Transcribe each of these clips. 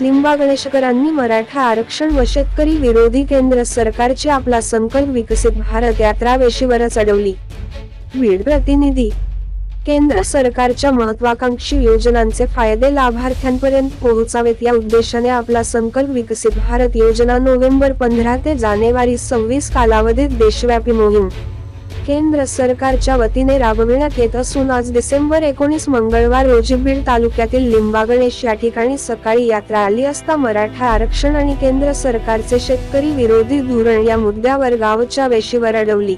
लिंबा गणेशकरांनी मराठा आरक्षण व शेतकरी विरोधी केंद्र सरकारची आपला संकल्प विकसित भारत यात्रा वेशीवर चढवली बीड प्रतिनिधी. केंद्र सरकारच्या महत्वाकांक्षी योजनांचे फायदे लाभार्थ्यांपर्यंत पोहोचावेत या उद्देशाने आपला संकल्प विकसित भारत योजना नोव्हेंबर पंधरा ते जानेवारी सव्वीस कालावधीत देशव्यापी मोहीम. केंद्र सरकारच्या वतीने राबविण्यात येत असून आज डिसेंबर एकोणीस मंगळवार रोजी बीड तालुक्यातील लिंबागणेश या ठिकाणी सकाळी यात्रा आली असता मराठा आरक्षण आणि केंद्र सरकारचे शेतकरी विरोधी धोरण या मुद्द्यावर गावच्या वेशीवर अडवली.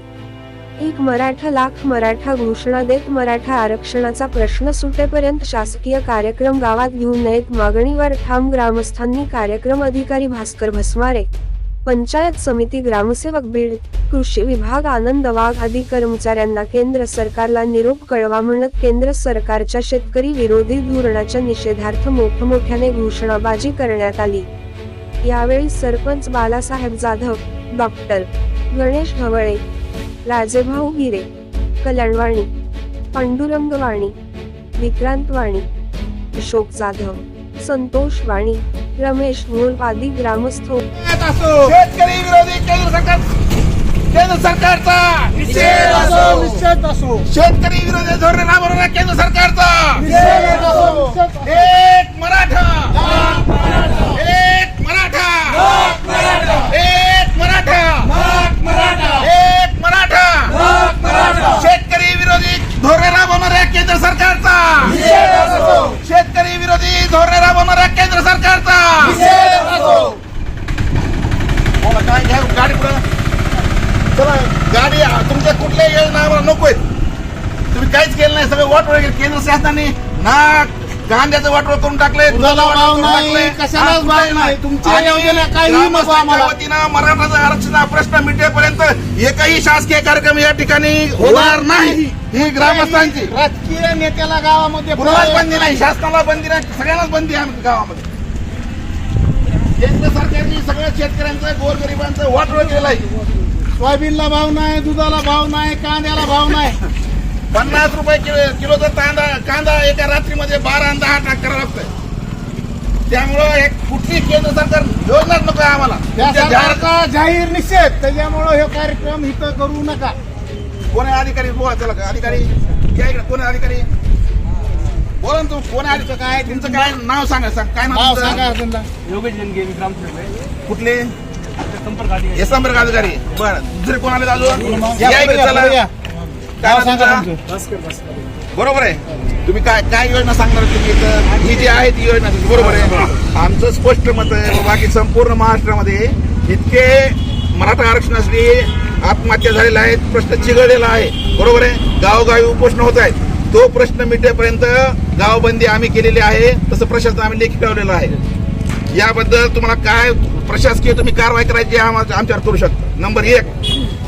एक मराठा लाख मराठा घोषणा देत मराठा आरक्षणाचा प्रश्न सुटेपर्यंत शासकीय कार्यक्रम गावात घेऊ नयेत मागणीवर ठाम ग्रामस्थांनी कार्यक्रम अधिकारी भास्कर भस्मारे पंचायत समिती ग्रामसेवक बीड कृषी विभाग आनंद वाघ आदी कर्मचाऱ्यांना केंद्र सरकारला निरोप कळवा म्हणत केंद्र सरकारच्या शेतकरी विरोधी धोरणाच्या निषेधार्थ मोठमोठ्याने घोषणाबाजी करण्यात आली. यावेळी सरपंच बालासाहेब जाधव डॉक्टर गणेश भवळे राजेभाऊ गिरे कल्याणवाणी पांडुरंग वाणी विक्रांत वाणी अशोक जाधव संतोष वाणी रमेश मोल आदी ग्रामस्थ शेतकरी विरोधी केंद्र सरकार केंद्र सरकारचा. निषेध असो. निषेध असो. शेतकरी विरोधी धोरण राबवणारा केंद्र सरकारचा. निषेध असो. एक मराठा एक मराठा एक मराठा एक मराठा शेतकरी विरोधी धोरण राबवणाऱ्या केंद्र सरकारचा निषेध असो शेतकरी विरोधी धोरण राबवणाऱ्या केंद्र सरकारचा निषेध असो बोला काय घ्या गाडी पुढं. चला गाडी तुमच्या कुठल्याही योजना आम्हाला नको तुम्ही काहीच केलं नाही सगळं वाटोळ केलं. केंद्र शासनाने ना कांद्याचं वाटोळ करून टाकले दुधाला भाव नाही, कशालाच भाव नाही. तुमच्या योजना काही नको आम्हाला. वतीनं मराठाचं आरक्षणाचा प्रश्न मिटेपर्यंत एकही शासकीय कार्यक्रम या ठिकाणी होणार नाही. ही ग्रामस्थांची. राजकीय नेत्याला गावामध्ये बंदी नाही. शासनाला बंदी नाही. सगळ्यांनाच बंदी आहे गावामध्ये. केंद्र सरकारने सगळ्या शेतकऱ्यांचं गोरगरिबांचं वाटोळ केलेलं आहे सोयाबीनला भाव नाही दुधाला भाव नाही कांद्याला भाव नाही. पन्नास रुपये किलो किलोचा कांदा कांदा एका रात्रीमध्ये बारा दहा टाक करावं लागतंय. त्यामुळं हे कुठली केंद्र सरकार योजनाच नको आहे आम्हाला. त्या तुमच्या जाहीर- सरकारचा जाहीर निषेध त्याच्यामुळं हे कार्यक्रम इथं करू नका. कोण अधिकारी? बोला चला का अधिकारी या इकडे. कोण अधिकारी? बोला ना तू कोण आहे अधिकारी? काय तुमचं काय? नाव सांगा सांग. काय नाव तुमचं? सांगा त्यांना योगेश जनगे विक्रम कुठले? संपर्क अधिकारी. हे बरं. दुसरे कोण आले अजून? या, इकडे चला. काय नाव तुमचं? बरोबर आहे. तुम्ही काय काय योजना सांगणार तुम्ही इथं? ही जी आहे ती योजना बरोबर आहे. आमचं स्पष्ट मत आहे. बाकी संपूर्ण महाराष्ट्रामध्ये इतके मराठा आरक्षणासाठी आत्महत्या झालेल्या आहेत. प्रश्न चिघळलेला आहे. बरोबर आहे? गावोगावी उपोषण होत आहेत. तो प्रश्न मिटेपर्यंत गावबंदी आम्ही केलेली आहे तसं प्रशासन आम्ही लेखी ठेवलेलं आहे. याबद्दल तुम्हाला काय प्रशासकीय तुम्ही कारवाई करायची आमच्यावर करू शकता. नंबर एक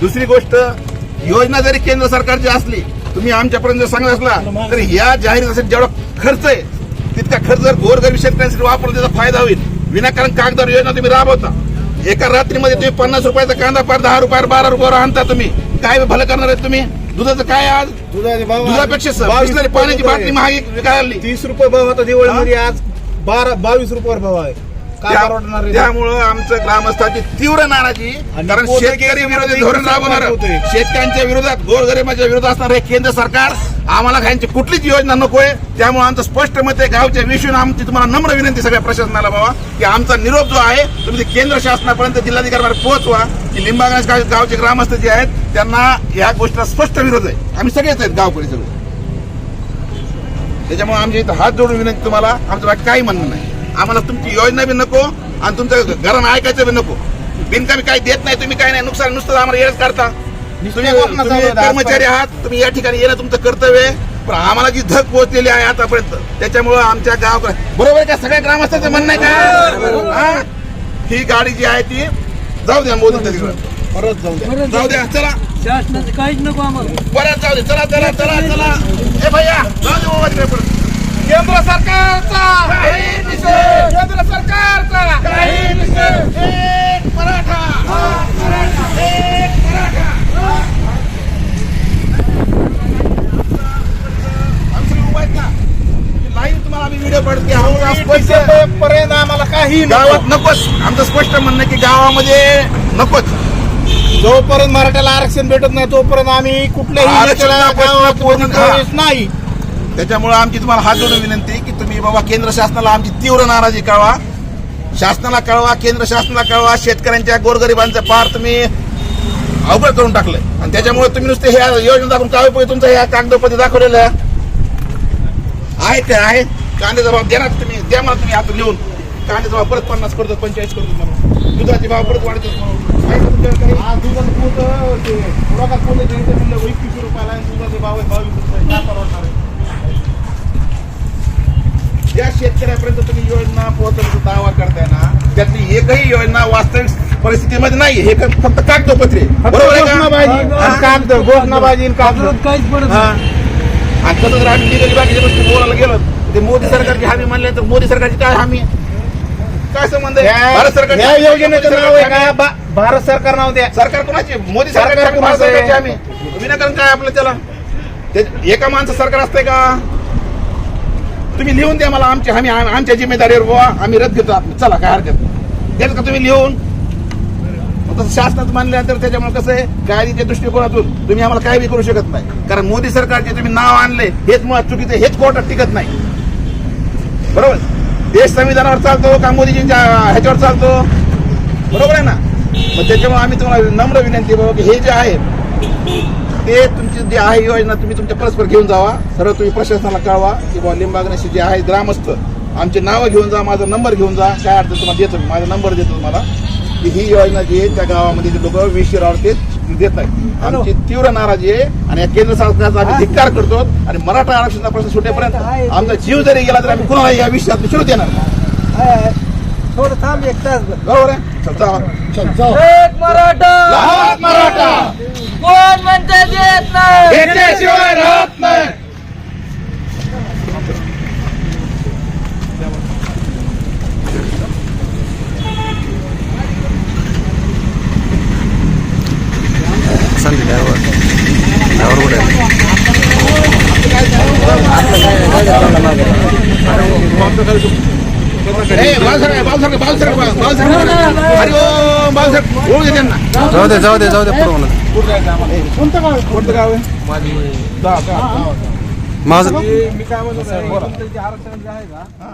दुसरी गोष्ट योजना जरी केंद्र सरकारची असली तुम्ही आमच्यापर्यंत जर सांगत असला तर या जाहिरातीसाठी जेवढा खर्च आहे तितका खर्च जर गोरगरीब शेतकऱ्यांसाठी वापरला त्याचा फायदा होईल. विनाकारण कागदावर योजना तुम्ही राबवता. एका रात्रीमध्ये तुम्ही पन्नास रुपयाचा कांदा पार दहा रुपयावर बारा रुपयावर आणता तुम्ही. काय भलं करणार आहे तुम्ही? दुधाचं काय आज? भाव दुधापेक्षा स- बावीस बिसलरी रुपये पाण्याची बाटली महागी विकायला तीस रुपये भाव होता दिवाळीमध्ये आज बारा बावीस रुपयावर भाव आहे. काय त्या- परवडणार आहे? त्यामुळं आमचं ग्रामस्थांची तीव्र नाराजी आणि कारण पोते शेतकरी विरोधी विरोधी धोरण राबवणार. होतोय. शेतकऱ्यांच्या विरोधात गोरगरिबाच्या विरोधात असणार हे केंद्र सरकार आम्हाला खायची कुठलीच योजना नकोय. त्यामुळे आमचं स्पष्ट मत आहे गावच्या विषयून आमची तुम्हाला नम्र विनंती सगळ्या प्रशासनाला बाबा की आमचा निरोप जो आहे तुम्ही केंद्र शासनापर्यंत जिल्हाधिकाऱ्यांवर पोहोचवा की लिंबागणेश गाव- गावचे ग्रामस्थ जे आहेत त्यांना या गोष्टीला स्पष्ट विरोध आहे. आम्ही सगळेच आहेत गावकरी सगळे त्याच्यामुळे आमच्या इथं हात जोडून विनंती तुम्हाला आमचं बाकी काही म्हणणं नाही. आम्हाला तुमची योजना बी नको आणि तुमचं घरानं ऐकायचं बी नको. बिनकामी काही देत नाही तुम्ही काही नाही नुकसान नुसतं आम्हाला येच करता तुम्ही तुम्ही कर्मचारी आहात तुम्ही या ठिकाणी येणं तुमचं कर्तव्य आहे. पण आम्हाला जी धग पोहोचलेली आहे आतापर्यंत त्याच्यामुळं आमच्या गाव बरोबर का? सगळ्या ग्रामस्थांचं म्हणणं आहे का? हा? ही गाडी जी आहे ती जाऊ द्या मोदी परत जाऊ द्या. जाऊ द्या चला. शासनाचं काहीच नको आम्हाला. परत जाऊ दे चला चला चला चला. ए भैया जाऊ दे परत. केंद्र सरकारचा. केंद्र सरकारचा काही निषेध. एक मराठा एक मराठा आमचे उभा आहेत ना लाईव्ह तुम्हाला आम्ही व्हिडिओ पडते डिसेंबर पर्यंत काही नको. गावात नकोच. आमचं स्पष्ट म्हणणं की गावामध्ये नकोच. जोपर्यंत मराठ्याला आरक्षण भेटत नाही तोपर्यंत आम्ही कुठल्याही नाही. त्याच्यामुळे आमची तुम्हाला हात जोडून विनंती की तुम्ही बाबा केंद्र शासनाला आमची तीव्र नाराजी कळवा. शासनाला कळवा केंद्र शासनाला कळवा. शेतकऱ्यांच्या गोरगरिबांचं पार तुम्ही अवघड करून टाकलंय. आणि त्याच्यामुळे तुम्ही नुसते ह्या योजना दाखवून काय उपयोग तुमचा ह्या कागदोपत्री दाखवलेलं आहे ते आहे कांद्याचा भाव देणार तुम्ही द्या मला तुम्ही आता लिहून. कांद्याचा भाव परत पन्नास करतो पंचेचाळीस करतो म्हणून. दुधाचे भाव परत म्हणून. तुमच्याकडे? आज दुधाचं ते म्हणलं रुपयाला आणि दुधाचे भाव आहे बावीस रुपये काय परवडणार आहे? ज्या शेतकऱ्यापर्यंत तुम्ही योजना पोहोचवण्याचा दावा करताय ना त्यातली एकही योजना वास्तविक परिस्थितीमध्ये नाही. हे क- फक्त कागदोपत्री. बरोबर आहे का? कागद घोषणाबाजी कागद. काहीच पडत हा. आणि कसं जर आम्ही निघाली बाकीच्या गोष्टी बोलायला गेलो ते मोदी सरकारची हमी म्हणले तर मोदी सरकारची काय हमी? आहे? काय संबंध आहे? भारत सरकारची या योजनेचं नाव आहे का? भारत सरकार नाव द्या. सरकार कोणाची? मोदी सरकार सरकार भारत आहे? विनाकारण काय आपलं त्याला? ते एका माणसं सरकार असतंय का? तुम्ही लिहून द्या मला आमची हमी आम- आमच्या जिम्मेदारीवर बुवा आम्ही रद्द घेतो. चला काय हरकत नाही. द्याल का तुम्ही लिहून? मग तसं शासनात मानल्यानंतर त्याच्यामुळे कसं आहे? कायद्याच्या दृष्टिकोनातून तुम्ही आम्हाला काय बी करू शकत नाही. कारण मोदी सरकारचे तुम्ही नाव आणले हेच मुळात चुकीचं आहे, हेच कोर्टात टिकत नाही. बरोबर? देश संविधानावर चालतो का मोदीजींच्या ह्याच्यावर चालतो. बरोबर आहे ना? मग त्याच्यामुळे आम्ही तुम्हाला नम्र विनंती बाबा की हे जे आहे ते तुमची जी आहे योजना तुम्ही तुमच्या परस्पर घेऊन जावा. सर्व तुम्ही प्रशासनाला कळवा की बाबा लिंबागणेशी जे आहे ग्रामस्थ आमचे नावं घेऊन जा माझा नंबर घेऊन जा. काय अर्थ तुम्हाला देतो माझा नंबर देतो तुम्हाला. की ही योजना जी आहे त्या गावामध्ये जे लोक विषय ते देत नाही. आमची तीव्र नाराजी आहे आणि या केंद्र सरकारचा आम्ही धिक्कार करतो आणि मराठा आरक्षणाचा प्रश्न सुटेपर्यंत आमचा जीव जरी गेला तर आम्ही कुणाला या विषयात शिरू देणार नाही. थोडं थांब एक तास बरोबर आहे? चल, चला. एक मराठा. मराठा. कोण म्हणते देत नाही? घेतल्याशिवाय राहत नाही. दे त्यांना. जाऊ दे जाऊ दे जाऊ दे पुढं म्हणा कोणतं गाव आहे? कोणतं गाव आहे? माझं मी काय म्हणतो आरक्षण जे आहे का? हा.